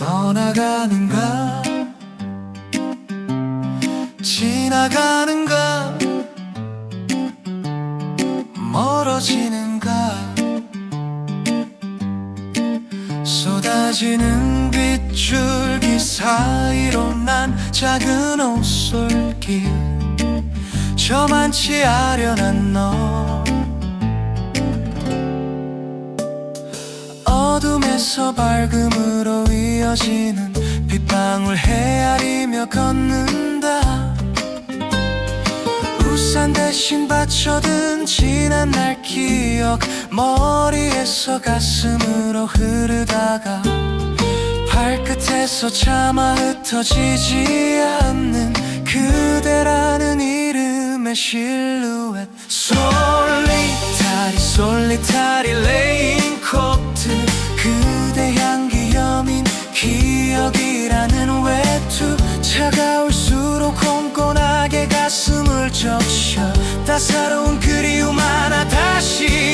떠나가는가? 지나가는가? 멀어지는가? 쏟아지는 빗줄기 사이로 난 작은 옷솔길 저만치 아련한 너. 어둠에서 밝음으로 이어지는 빗방울 헤아리며 걷는다. 우산 대신 받쳐든 지난 날 기억 머리에서 가슴으로 흐르다가 발끝에서 차마 흩어지지 않는 그대라는 이름의 실 차가울수록 콩곤하게 가슴을 적셔 따사로운 그리움 하나 다시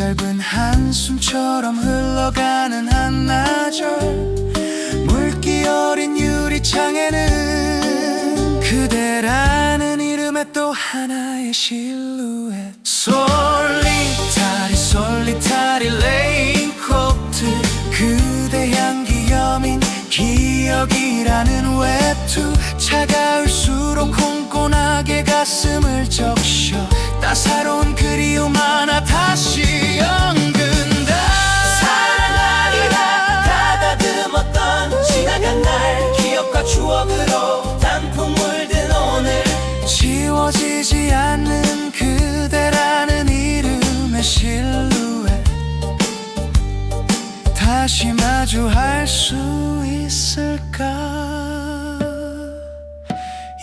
짧은 한숨처럼 흘러가는 한나절. 물기 어린 유리창에는 그대라는 이름의 또 하나의 실루엣. 솔리타리 솔리타리 레인코트. 그대 향기 여민 기억이라는 외투. 차가울수록 콩곤하게 가슴을 적셔. 따사로운 추억으로 단풍 물든 오늘. 지워지지 않는 그대라는 이름의 실루엣. 다시 마주할 수 있을까?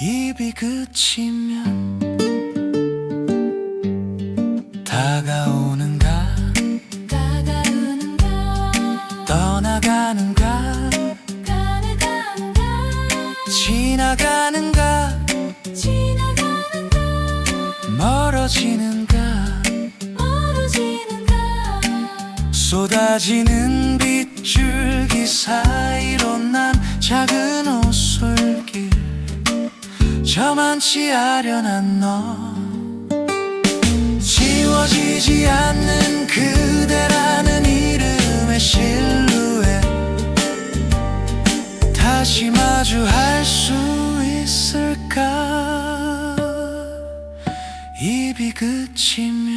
입이 그치면 쏟아지는 빗줄기 사이로 난 작은 옷솔길 저만치 아련한 너. 지워지지 않는 그대라는 이름의 실루엣 다시 마주할 수 있을까? 입이 그치면